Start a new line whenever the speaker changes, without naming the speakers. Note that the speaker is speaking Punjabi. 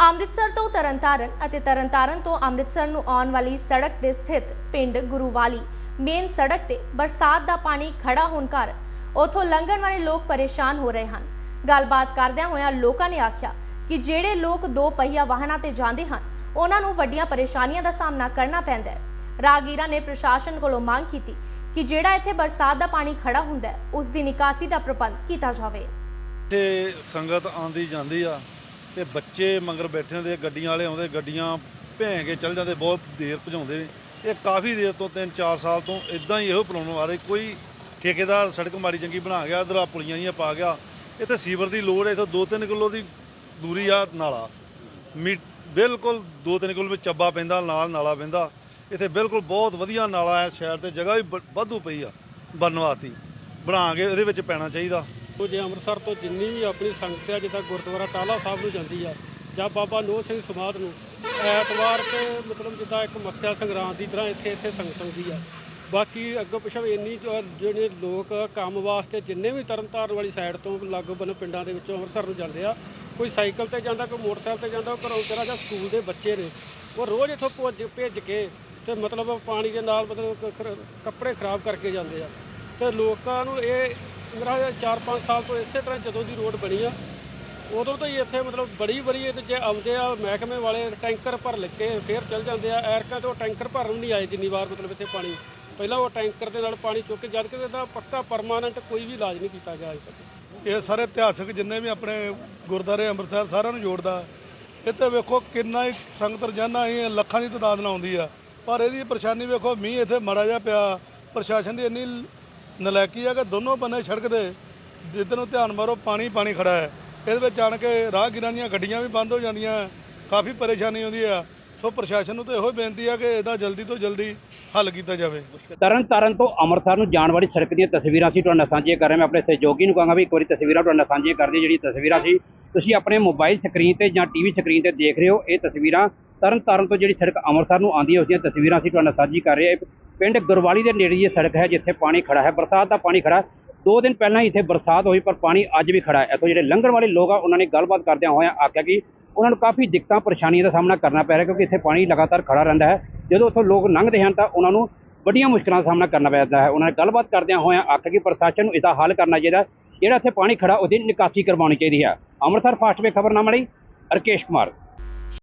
ਅੰਮ੍ਰਿਤਸਰ ਤੋਂ ਤਰਨਤਾਰਨ ਅਤੇ ਤਰਨਤਾਰਨ ਤੋਂ ਅੰਮ੍ਰਿਤਸਰ ਨੂੰ ਆਉਣ ਵਾਲੀ ਸੜਕ ਤੇ ਸਥਿਤ ਪਿੰਡ ਗੁਰੂਵਾਲੀ ਮੇਨ ਸੜਕ ਤੇ ਬਰਸਾਤ ਦਾ ਪਾਣੀ ਖੜਾ ਹੋਣ ਕਾਰਨ ਉਥੋਂ ਲੰਘਣ ਵਾਲੇ ਲੋਕ ਪਰੇਸ਼ਾਨ ਹੋ ਰਹੇ ਹਨ। ਗੱਲਬਾਤ ਕਰਦਿਆਂ ਹੋਇਆਂ ਲੋਕਾਂ ਨੇ ਆਖਿਆ ਕਿ ਜਿਹੜੇ ਲੋਕ ਦੋ ਪਹੀਆ ਵਾਹਨਾਂ ਤੇ ਜਾਂਦੇ ਹਨ, ਉਹਨਾਂ ਨੂੰ ਵੱਡੀਆਂ ਪਰੇਸ਼ਾਨੀਆਂ ਦਾ ਸਾਹਮਣਾ ਕਰਨਾ ਪੈਂਦਾ ਹੈ। ਰਾਗੀਰਾ ਨੇ ਪ੍ਰਸ਼ਾਸਨ ਕੋਲੋਂ ਮੰਗ ਕੀਤੀ ਕਿ ਜਿਹੜਾ ਇੱਥੇ ਬਰਸਾਤ ਦਾ ਪਾਣੀ ਖੜਾ ਹੁੰਦਾ ਹੈ, ਉਸ ਦੀ ਨਿਕਾਸੀ ਦਾ ਪ੍ਰਬੰਧ ਕੀਤਾ ਜਾਵੇ।
ਤੇ ਸੰਗਤ ਆਂਦੀ ਜਾਂਦੀ ਆ। ਤੇ ਬੱਚੇ ਮੰਗਰ ਬੈਠੇ ਹੁੰਦੇ, ਗੱਡੀਆਂ ਵਾਲੇ ਆਉਂਦੇ, ਗੱਡੀਆਂ ਭੈਂ ਕੇ ਚੱਲ ਜਾਂਦੇ, ਬਹੁਤ ਦੇਰ ਭਜਾਉਂਦੇ ਨੇ। ਇਹ ਕਾਫੀ ਦੇਰ ਤੋਂ 3-4 ਸਾਲ ਤੋਂ ਇਦਾਂ ਹੀ ਇਹੋ ਪ੍ਰੋਬਲਮ ਆ ਰਹੀ ਕੋਈ ਠੇਕੇਦਾਰ ਸੜਕ ਮਾੜੀ ਚੰਗੀ ਬਣਾ ਗਿਆ, ਇਧਰ ਪੁਲੀਆਂ ਜੀਆਂ ਪਾ ਗਿਆ, ਇੱਥੇ ਸੀਵਰ ਦੀ ਲੋੜ ਹੈ, ਇੱਥੋਂ 2-3 ਕਿਲੋ ਦੀ ਦੂਰੀ ਆ, ਨਾਲਾ। ਮੀ, ਬਿਲਕੁਲ 2-3 ਕਿਲੋ ਵਿੱਚ ਚੱਬਾ ਪੈਂਦਾ, ਨਾਲ ਨਾਲਾ ਪੈਂਦਾ। ਇੱਥੇ ਬਿਲਕੁਲ ਬਹੁਤ ਵਧੀਆ ਨਾਲਾ ਹੈ, ਸ਼ਹਿਰ ਤੇ ਜਗ੍ਹਾ ਵੀ ਬ- ਵਾਧੂ ਪਈ ਆ ਬਣਵਾਤੀ ਬਣਾ ਕੇ ਇਹਦੇ ਵਿੱਚ ਪੈਣਾ ਚਾਹੀਦਾ।
ਉਹ ਜੇ ਅੰਮ੍ਰਿਤਸਰ ਤੋਂ ਜਿੰਨੀ ਵੀ ਆਪਣੀ ਸੰਗਤ ਆ ਜਿੱਦਾਂ ਗੁਰਦੁਆਰਾ ਟਾਲਾ ਸਾਹਿਬ ਨੂੰ ਜਾਂਦੀ ਆ, ਜਾਂ ਬਾਬਾ ਨੋਹ ਸਿੰਘ ਸਮਾਧ ਨੂੰ, ਐਤਵਾਰ ਤੇ ਮਤਲਬ ਜਿੱਦਾਂ ਇੱਕ ਮੱਸਿਆ ਸੰਗਰਾਂਦ ਦੀ ਤਰ੍ਹਾਂ ਇੱਥੇ ਇੱਥੇ ਸੰਗਤ ਆਉਂਦੀ ਆ। ਬਾਕੀ ਅੱਗੋਂ ਪਿਛੋਂ ਇੰਨੀ ਜਿਹੜੇ ਲੋਕ ਕੰਮ ਵਾਸਤੇ ਜਿੰਨੇ ਵੀ ਤਰਨਤਾਰਨ ਵਾਲੀ ਸਾਈਡ ਤੋਂ ਲਾਗੋ ਬੰਨ ਪਿੰਡਾਂ ਦੇ ਵਿੱਚੋਂ ਅੰਮ੍ਰਿਤਸਰ ਨੂੰ ਜਾਂਦੇ ਆ, ਕੋਈ ਸਾਈਕਲ ਤੇ ਜਾਂਦਾ, ਕੋਈ ਮੋਟਰਸਾਈਕਲ ਤੇ ਜਾਂਦਾ, ਉਹ ਘਰੋਂ ਤੇਰਾ ਜਾਂ ਸਕੂਲ ਦੇ ਬੱਚੇ ਨੇ, ਉਹ ਰੋਜ਼ ਇੱਥੋਂ ਭੁੱਜ ਭੇਜ ਕੇ ਤੇ ਮਤਲਬ ਪਾਣੀ ਦੇ ਨਾਲ ਮਤਲਬ ਕੱਪੜੇ ਖਰਾਬ ਕਰਕੇ ਜਾਂਦੇ ਆ। ਤੇ ਲੋਕਾਂ ਨੂੰ ਇਹ ਮੇਰਾ 4-5 ਸਾਲ ਤੋਂ ਇਸੇ ਤਰ੍ਹਾਂ ਜਦੋਂ ਦੀ ਰੋਡ ਬਣੀ ਆ, ਉਦੋਂ ਤੋਂ ਹੀ ਇੱਥੇ ਮਤਲਬ ਬੜੀ ਬੜੀ ਇਹਦੇ ਜੇ ਆਉਂਦੇ ਆ ਮਹਿਕਮੇ ਵਾਲੇ ਟੈਂਕਰ ਭਰ ਲੈ ਕੇ ਫੇਰ ਚੱਲ ਜਾਂਦੇ ਆ, ਐਰਕਾਂ ਤੋਂ ਟੈਂਕਰ ਭਰਨ ਨਹੀਂ ਆਏ ਜਿੰਨੀ ਵਾਰ ਮਤਲਬ ਇੱਥੇ ਪਾਣੀ। ਪਹਿਲਾਂ ਉਹ ਟੈਂਕਰ ਦੇ ਨਾਲ ਪਾਣੀ ਚੁੱਕ ਕੇ, ਜਦ ਕਿ ਇਹਦਾ ਪੱਕਾ ਪਰਮਾਨੈਂਟ ਕੋਈ ਵੀ ਇਲਾਜ ਨਹੀਂ ਕੀਤਾ ਗਿਆ ਅਜੇ ਤੱਕ।
ਇਹ ਸਾਰੇ ਇਤਿਹਾਸਕ ਜਿੰਨੇ ਵੀ ਆਪਣੇ ਗੁਰਦਾਰੇ ਅੰਮ੍ਰਿਤਸਰ ਸਾਰਿਆਂ ਨੂੰ ਜੋੜਦਾ। ਇੱਥੇ ਵੇਖੋ ਕਿੰਨਾ ਹੀ ਸੰਗਤ ਰੋਜ਼ਾਨਾ ਹੀ ਲੱਖਾਂ ਦੀ ਤਾਦਾਦ ਨਾਲ ਆਉਂਦੀ ਆ। ਪਰ ਇਹਦੀ ਪਰੇਸ਼ਾਨੀ ਵੇਖੋ, ਮੀਂਹ ਇੱਥੇ ਮਾੜਾ ਜਿਹਾ ਪਿਆ। ਪ੍ਰਸ਼ਾਸਨ ਦੀ ਇੰਨੀ ਨਲਾਇਕੀ ਆ ਕਿ ਦੋਨੋਂ ਬੰਨੇ ਸੜਕ ਦੇ, ਜਿੱਧਰ ਨੂੰ ਧਿਆਨ ਮਾਰੋ ਪਾਣੀ ਪਾਣੀ ਖੜਾ ਹੈ। ਇਹਦੇ ਵਿੱਚ ਆਣ ਕੇ ਰਾਹਗੀਰਾਂ ਦੀਆਂ ਗੱਡੀਆਂ ਵੀ ਬੰਦ ਹੋ ਜਾਂਦੀਆਂ ਕਾਫੀ ਪਰੇਸ਼ਾਨੀ ਆਉਂਦੀ ਆ ਸੋ ਪ੍ਰਸ਼ਾਸਨ ਨੂੰ ਤਾਂ ਇਹੋ ਬੇਨਤੀ ਆ ਕਿ ਇਹਦਾ ਜਲਦੀ ਤੋਂ ਜਲਦੀ ਹੱਲ ਕੀਤਾ ਜਾਵੇ।
ਤਰਨ ਤਾਰਨ ਤੋਂ ਅੰਮ੍ਰਿਤਸਰ ਨੂੰ ਜਾਣ ਵਾਲੀ ਸੜਕ ਦੀਆਂ ਤਸਵੀਰਾਂ ਸੀ ਤੁਹਾਡੇ ਨਾਲ ਸਾਂਝੀਆਂ ਕਰ ਰਿਹਾ ਮੈਂ ਆਪਣੇ ਸਹਿਯੋਗੀ ਨੂੰ ਕਹਾਂਗਾ ਵੀ ਇੱਕ ਵਾਰੀ ਤਸਵੀਰਾਂ ਤੁਹਾਡੇ ਨਾਲ ਸਾਂਝੀਆਂ ਕਰ ਦਿਓ। ਜਿਹੜੀ ਤਸਵੀਰਾਂ ਸੀ, ਤੁਸੀਂ ਆਪਣੇ ਮੋਬਾਈਲ ਸਕਰੀਨ ਤੇ ਜਾਂ ਟੀਵੀ ਸਕਰੀਨ ਤੇ ਦੇਖ ਰਹੇ ਹੋ। ਇਹ ਤਸਵੀਰਾਂ ਤਰਨ ਤਾਰਨ ਤੋਂ ਜਿਹੜੀ ਸੜਕ ਅੰਮ੍ਰਿਤਸਰ ਨੂੰ ਆਉਂਦੀ ਹੈ, ਉਸ ਦੀਆਂ ਤਸਵੀਰਾਂ ਸੀ ਤੁਹਾਡੇ ਨਾਲ ਸਾਂਝੀ ਕਰ ਰਹੇ ਹਾਂ। ਪਿੰਡ ਗੁਰਵਾਲੀ ਦੇ ਨੇੜੇ ਇਹ ਸੜਕ ਹੈ, ਜਿੱਥੇ ਪਾਣੀ ਖੜਾ ਹੈ। ਬਰਸਾਤ ਦਾ ਪਾਣੀ ਖੜਾ ਦੋ ਦਿਨ ਪਹਿਲਾਂ ਹੀ ਇੱਥੇ ਬਰਸਾਤ ਹੋਈ, ਪਰ ਪਾਣੀ ਅੱਜ ਵੀ ਖੜਾ ਹੈ। ਇੱਥੋਂ ਜਿਹੜੇ ਲੰਘਣ ਵਾਲੇ ਲੋਕ ਆ, ਉਹਨਾਂ ਨੇ ਗੱਲਬਾਤ ਕਰਦਿਆਂ ਹੋਇਆਂ ਆਖਿਆ ਕਿ ਉਹਨਾਂ ਨੂੰ ਕਾਫੀ ਦਿੱਕਤਾਂ, ਪਰੇਸ਼ਾਨੀਆਂ ਦਾ ਸਾਹਮਣਾ ਕਰਨਾ ਪੈ ਰਿਹਾ, ਕਿਉਂਕਿ ਇੱਥੇ ਪਾਣੀ ਲਗਾਤਾਰ ਖੜਾ ਰਹਿੰਦਾ ਹੈ। ਜਦੋਂ ਉੱਥੋਂ ਲੋਕ ਲੰਘਦੇ ਹਨ, ਤਾਂ ਉਹਨਾਂ ਨੂੰ ਵੱਡੀਆਂ ਮੁਸ਼ਕਲਾਂ ਦਾ ਸਾਹਮਣਾ ਕਰਨਾ ਪੈਂਦਾ ਹੈ। ਉਹਨਾਂ ਨੇ ਗੱਲਬਾਤ ਕਰਦਿਆਂ ਹੋਇਆਂ ਆਖਿਆ ਕਿ ਪ੍ਰਸ਼ਾਸਨ ਨੂੰ ਇਹਦਾ ਹੱਲ ਕਰਨਾ ਚਾਹੀਦਾ ਜਿਹੜਾ ਇੱਥੇ ਪਾਣੀ ਖੜਾ, ਉਹਦੀ ਨਿਕਾਸੀ ਕਰਵਾਉਣੀ ਚਾਹੀਦੀ ਹੈ। ਅੰਮ੍ਰਿਤਸਰ ਫਾਸਟ ਵੇ ਖਬਰਨਾਮਾ ਲਈ ਰਕੇਸ਼ ਕੁਮਾਰ।